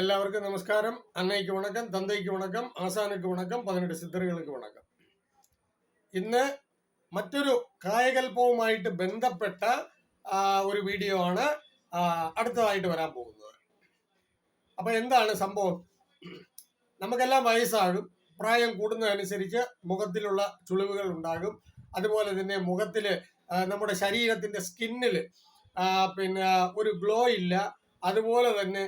എല്ലാവർക്കും നമസ്കാരം. അന്നയ്ക്ക് വണക്കം തന്തയ്ക്ക് വണക്കം ആസാനയ്ക്ക് വണക്കം പതിനെട്ട് സിദ്ധറുകൾക്ക് വണക്കം. ഇന്ന് മറ്റൊരു കായകൽപ്പവുമായിട്ട് ബന്ധപ്പെട്ട ഒരു വീഡിയോ ആണ് അടുത്തതായിട്ട് വരാൻ പോകുന്നത്. അപ്പോൾ എന്താണ് സംഭവം? നമുക്കെല്ലാം വയസ്സാകും. പ്രായം കൂടുന്നതനുസരിച്ച് മുഖത്തിലുള്ള ചുളിവുകൾ ഉണ്ടാകും. അതുപോലെ തന്നെ മുഖത്തിൽ നമ്മുടെ ശരീരത്തിന്റെ സ്കിന്നിൽ പിന്നെ ഒരു ഗ്ലോ ഇല്ല. അതുപോലെ തന്നെ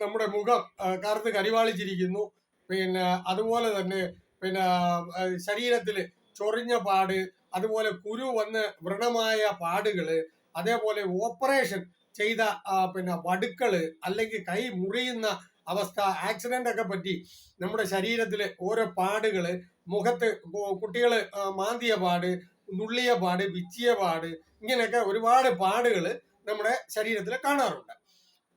നമ്മുടെ മുഖം കറുത്ത് കരിവാളിച്ചിരിക്കുന്നു. പിന്നെ അതുപോലെ തന്നെ പിന്നെ ശരീരത്തിൽ ചൊറിഞ്ഞ പാട് അതുപോലെ കുരു വന്ന് വ്രണമായ പാടുകൾ അതേപോലെ ഓപ്പറേഷൻ ചെയ്ത പിന്നെ വടുക്കൾ അല്ലെങ്കിൽ കൈ മുറിയുന്ന അവസ്ഥ ആക്സിഡന്റ് ഒക്കെ പറ്റി നമ്മുടെ ശരീരത്തിലെ ഓരോ പാടുകൾ മുഖത്ത് കുട്ടികൾ മാന്തിയ പാട് നുള്ളിയ പാട് വിച്ചിയ പാട് ഇങ്ങനെയൊക്കെ ഒരുപാട് പാടുകൾ നമ്മുടെ ശരീരത്തിൽ കാണാറുണ്ട്.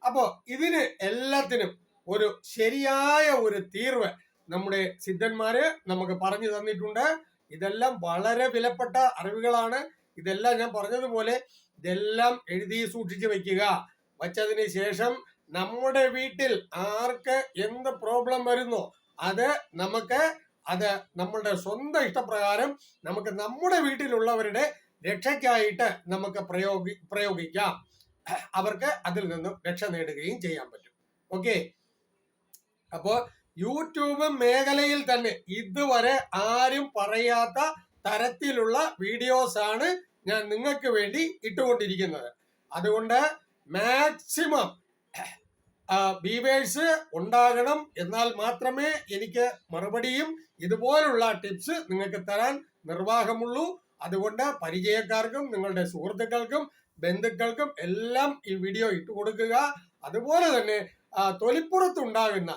അപ്പോ ഇതിന് എല്ലാത്തിനും ഒരു ശരിയായ ഒരു തീർവ് നമ്മുടെ സിദ്ധന്മാര് നമുക്ക് പറഞ്ഞു തന്നിട്ടുണ്ട്. ഇതെല്ലാം വളരെ വിലപ്പെട്ട അറിവുകളാണ്. ഇതെല്ലാം ഞാൻ പറഞ്ഞതുപോലെ ഇതെല്ലാം എഴുതി സൂക്ഷിച്ചു വെക്കുക. വച്ചതിന് ശേഷം നമ്മുടെ വീട്ടിൽ ആർക്ക് എന്ത് പ്രോബ്ലം വരുന്നോ അത് നമുക്ക് അത് നമ്മളുടെ സ്വന്തം ഇഷ്ടപ്രകാരം നമുക്ക് നമ്മുടെ വീട്ടിലുള്ളവരുടെ രക്ഷയ്ക്കായിട്ട് നമുക്ക് പ്രയോഗി പ്രയോഗിക്കാം. അവർക്ക് അതിൽ നിന്നും രക്ഷ നേടുകയും ചെയ്യാൻ പറ്റും. ഓക്കെ അപ്പോ യൂട്യൂബ് മേഖലയിൽ തന്നെ ഇതുവരെ ആരും പറയാത്ത തരത്തിലുള്ള വീഡിയോസ് ആണ് ഞാൻ നിങ്ങൾക്ക് വേണ്ടി ഇട്ടുകൊണ്ടിരിക്കുന്നത്. അതുകൊണ്ട് മാക്സിമം ബീവേഴ്സ് ഉണ്ടാകണം എന്നാൽ മാത്രമേ എനിക്ക് മറുപടിയും ഇതുപോലുള്ള ടിപ്സ് നിങ്ങൾക്ക് തരാൻ നിർവാഹമുള്ളൂ. അതുകൊണ്ട് പരിചയക്കാർക്കും നിങ്ങളുടെ സുഹൃത്തുക്കൾക്കും ബന്ധുക്കൾക്കും എല്ലാം ഈ വീഡിയോ ഇട്ട് കൊടുക്കുക. അതുപോലെ തന്നെ തൊലിപ്പുറത്തുണ്ടാകുന്ന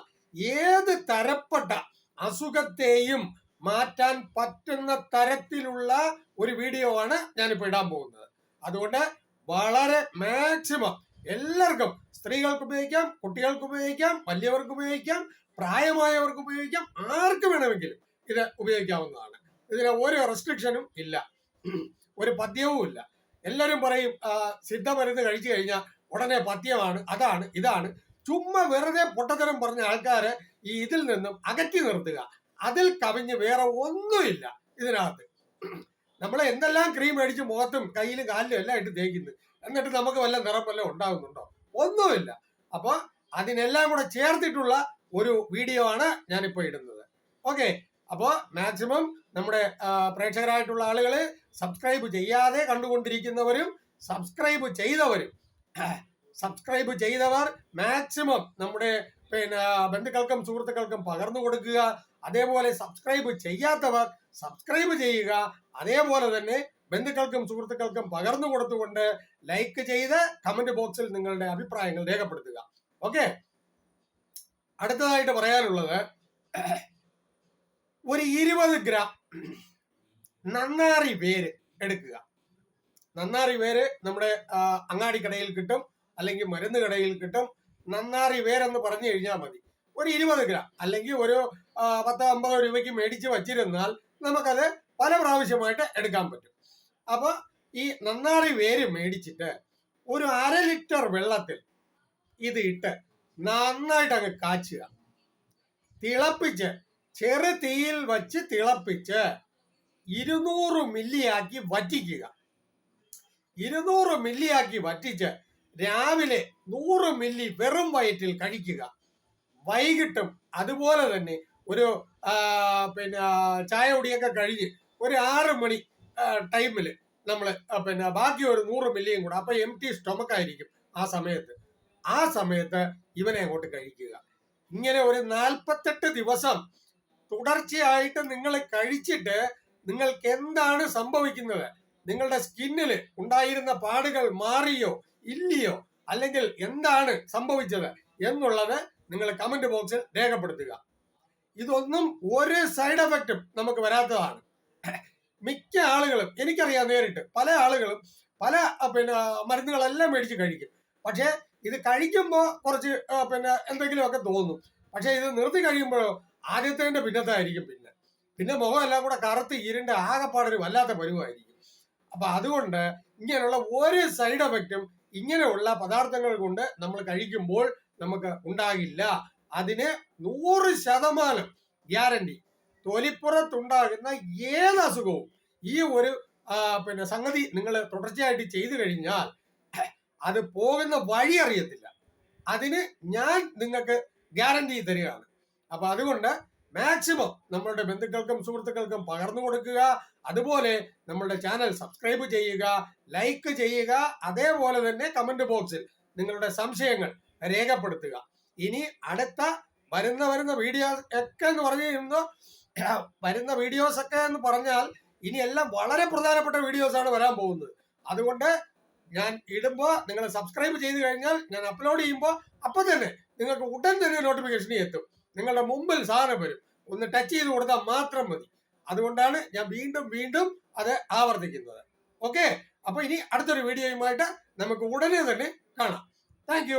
ഏത് തരപ്പെട്ട അസുഖത്തെയും മാറ്റാൻ പറ്റുന്ന തരത്തിലുള്ള ഒരു വീഡിയോ ആണ് ഞാനിപ്പോൾ ഇടാൻ പോകുന്നത്. അതുകൊണ്ട് വളരെ മാക്സിമം എല്ലാവർക്കും സ്ത്രീകൾക്ക് ഉപയോഗിക്കാം കുട്ടികൾക്ക് ഉപയോഗിക്കാം വലിയവർക്ക് ഉപയോഗിക്കാം പ്രായമായവർക്ക് ഉപയോഗിക്കാം ആർക്ക് വേണമെങ്കിലും ഇത് ഉപയോഗിക്കാവുന്നതാണ്. ഇതിന് ഒരു റെസ്ട്രിക്ഷനും ഇല്ല. ഒരു പദ്യവും ഇല്ല എല്ലാവരും പറയും സിദ്ധമരുന്ന് കഴിച്ചു കഴിഞ്ഞാൽ ഉടനെ പഥ്യമാണ് അതാണ് ഇതാണ്. ചുമ്മാ വെറുതെ പൊട്ടത്തരം പറഞ്ഞ ആൾക്കാരെ ഈ ഇതിൽ നിന്നും അകറ്റി നിർത്തുക. അതിൽ കവിഞ്ഞ് വേറെ ഒന്നുമില്ല ഇതിനകത്ത്. നമ്മൾ എന്തെല്ലാം ക്രീം അടിച്ച് മുഖത്തും കയ്യിലും കാലിലും എല്ലാം ഇട്ട് തേക്കുന്നു. എന്നിട്ട് നമുക്ക് വല്ല നിറം ഉണ്ടാകുന്നുണ്ടോ? ഒന്നുമില്ല. അപ്പൊ അതിനെല്ലാം കൂടെ ചേർത്തിട്ടുള്ള ഒരു വീഡിയോ ആണ് ഞാനിപ്പോ ഇടുന്നത്. ഓക്കെ അപ്പോൾ മാക്സിമം നമ്മുടെ പ്രേക്ഷകരായിട്ടുള്ള ആളുകൾ സബ്സ്ക്രൈബ് ചെയ്യാതെ കണ്ടുകൊണ്ടിരിക്കുന്നവരും സബ്സ്ക്രൈബ് ചെയ്തവരും. സബ്സ്ക്രൈബ് ചെയ്തവർ മാക്സിമം നമ്മുടെ പിന്നെ ബന്ധുക്കൾക്കും സുഹൃത്തുക്കൾക്കും പകർന്നു കൊടുക്കുക. അതേപോലെ സബ്സ്ക്രൈബ് ചെയ്യാത്തവർ സബ്സ്ക്രൈബ് ചെയ്യുക. അതേപോലെ തന്നെ ബന്ധുക്കൾക്കും സുഹൃത്തുക്കൾക്കും പകർന്നു കൊടുത്തുകൊണ്ട് ലൈക്ക് ചെയ്ത് കമന്റ് ബോക്സിൽ നിങ്ങളുടെ അഭിപ്രായങ്ങൾ രേഖപ്പെടുത്തുക. ഓക്കെ അടുത്തതായിട്ട് പറയാനുള്ളത് ഒരു ഇരുപത് ഗ്രാം നന്നാറി വേര് എടുക്കുക. നന്നാറി വേര് നമ്മുടെ അങ്ങാടി കടയിൽ കിട്ടും അല്ലെങ്കിൽ മരുന്ന് കടയിൽ കിട്ടും. നന്നാറി വേരെന്ന് പറഞ്ഞു കഴിഞ്ഞാൽ മതി. ഒരു ഇരുപത് ഗ്രാം അല്ലെങ്കിൽ ഒരു പത്ത് അമ്പത് രൂപയ്ക്ക് മേടിച്ച് വച്ചിരുന്നാൽ നമുക്കത് പല പ്രാവശ്യമായിട്ട് എടുക്കാൻ പറ്റും. അപ്പൊ ഈ നന്നാറി വേര് മേടിച്ചിട്ട് ഒരു അര ലിറ്റർ വെള്ളത്തിൽ ഇത് ഇട്ട് നന്നായിട്ട് അങ്ങ് കാച്ചുക. തിളപ്പിച്ച് ചെറു തീയിൽ വച്ച് തിളപ്പിച്ച് ഇരുന്നൂറ് മില്ലിയാക്കി വറ്റിക്കുക. ഇരുന്നൂറ് മില്ലിയാക്കി വറ്റിച്ച് രാവിലെ നൂറ് മില്ലി വെറും വയറ്റിൽ കഴിക്കുക. വൈകിട്ടും അതുപോലെ തന്നെ ഒരു പിന്നെ ചായ കുടിയൊക്കെ കഴിഞ്ഞ് ഒരു ആറ് മണി ടൈമിൽ നമ്മൾ പിന്നെ ബാക്കി ഒരു നൂറ് മില്ലിയും കൂടെ അപ്പോൾ എം ടി സ്റ്റൊമക്ക് ആയിരിക്കും ആ സമയത്ത്. ആ സമയത്ത് ഇവനെ അങ്ങോട്ട് കഴിക്കുക. ഇങ്ങനെ ഒരു നാൽപ്പത്തെട്ട് ദിവസം തുടർച്ചയായിട്ട് നിങ്ങൾ കഴിച്ചിട്ട് നിങ്ങൾക്ക് എന്താണ് സംഭവിക്കുന്നത്? നിങ്ങളുടെ സ്കിന്നിൽ ഉണ്ടായിരുന്ന പാടുകൾ മാറിയോ ഇല്ലയോ അല്ലെങ്കിൽ എന്താണ് സംഭവിച്ചത് എന്നുള്ളത് നിങ്ങൾ കമന്റ് ബോക്സിൽ രേഖപ്പെടുത്തുക. ഇതൊന്നും ഒരു സൈഡ് എഫക്റ്റും നമുക്ക് വരാത്തതാണ്. മിക്ക ആളുകളും എനിക്കറിയാം നേരിട്ട് പല ആളുകളും പല പിന്നെ മരുന്നുകളെല്ലാം മേടിച്ച് കഴിക്കും. പക്ഷേ ഇത് കഴിക്കുമ്പോൾ കുറച്ച് പിന്നെ എന്തെങ്കിലുമൊക്കെ തോന്നും. പക്ഷേ ഇത് നിർത്തി കഴിയുമ്പോഴോ ആദ്യത്തേന്റെ പിന്നത്തായിരിക്കും പിന്നെ. പിന്നെ മുഖം എല്ലാം കൂടെ കറുത്ത് ഇരുണ്ട് ആകെപ്പാടൊരു വല്ലാത്ത പരുവായിരിക്കും. അപ്പൊ അതുകൊണ്ട് ഇങ്ങനെയുള്ള ഒരു സൈഡ് എഫക്റ്റും ഇങ്ങനെയുള്ള പദാർത്ഥങ്ങൾ കൊണ്ട് നമ്മൾ കഴിക്കുമ്പോൾ നമുക്ക് ഉണ്ടാകില്ല. അതിന് നൂറ് ശതമാനം ഗ്യാരണ്ടി. തൊലിപ്പുറത്തുണ്ടാകുന്ന ഏത് അസുഖവും ഈ ഒരു പിന്നെ സംഗതി നിങ്ങൾ തുടർച്ചയായിട്ട് ചെയ്തു കഴിഞ്ഞാൽ അത് പോകുന്ന വഴി അറിയത്തില്ല. അതിന് ഞാൻ നിങ്ങൾക്ക് ഗ്യാരണ്ടി തരികയാണ്. അപ്പൊ അതുകൊണ്ട് മാക്സിമം നമ്മളുടെ ബന്ധുക്കൾക്കും സുഹൃത്തുക്കൾക്കും പകർന്നു കൊടുക്കുക. അതുപോലെ നമ്മളുടെ ചാനൽ സബ്സ്ക്രൈബ് ചെയ്യുക ലൈക്ക് ചെയ്യുക അതേപോലെ തന്നെ കമന്റ് ബോക്സിൽ നിങ്ങളുടെ സംശയങ്ങൾ രേഖപ്പെടുത്തുക. ഇനി അടുത്ത വരുന്ന വരുന്ന വീഡിയോസ് ഒക്കെ എന്ന് പറഞ്ഞു കഴിയുമ്പോൾ വരുന്ന വീഡിയോസ് ഒക്കെ എന്ന് പറഞ്ഞാൽ ഇനി എല്ലാം വളരെ പ്രധാനപ്പെട്ട വീഡിയോസ് ആണ് വരാൻ പോകുന്നത്. അതുകൊണ്ട് ഞാൻ ഇടുമ്പോൾ നിങ്ങൾ സബ്സ്ക്രൈബ് ചെയ്ത് കഴിഞ്ഞാൽ ഞാൻ അപ്ലോഡ് ചെയ്യുമ്പോൾ അപ്പൊ തന്നെ നിങ്ങൾക്ക് ഉടൻ തന്നെ നോട്ടിഫിക്കേഷൻ എത്തും. നിങ്ങളുടെ മുമ്പിൽ സാധനം വരും. ഒന്ന് ടച്ച് ചെയ്ത് കൊടുത്താൽ മാത്രം മതി. അതുകൊണ്ടാണ് ഞാൻ വീണ്ടും വീണ്ടും അത് ആവർത്തിക്കുന്നത്. ഓക്കെ അപ്പൊ ഇനി അടുത്തൊരു വീഡിയോയുമായിട്ട് നമുക്ക് ഉടനെ തന്നെ കാണാം. താങ്ക്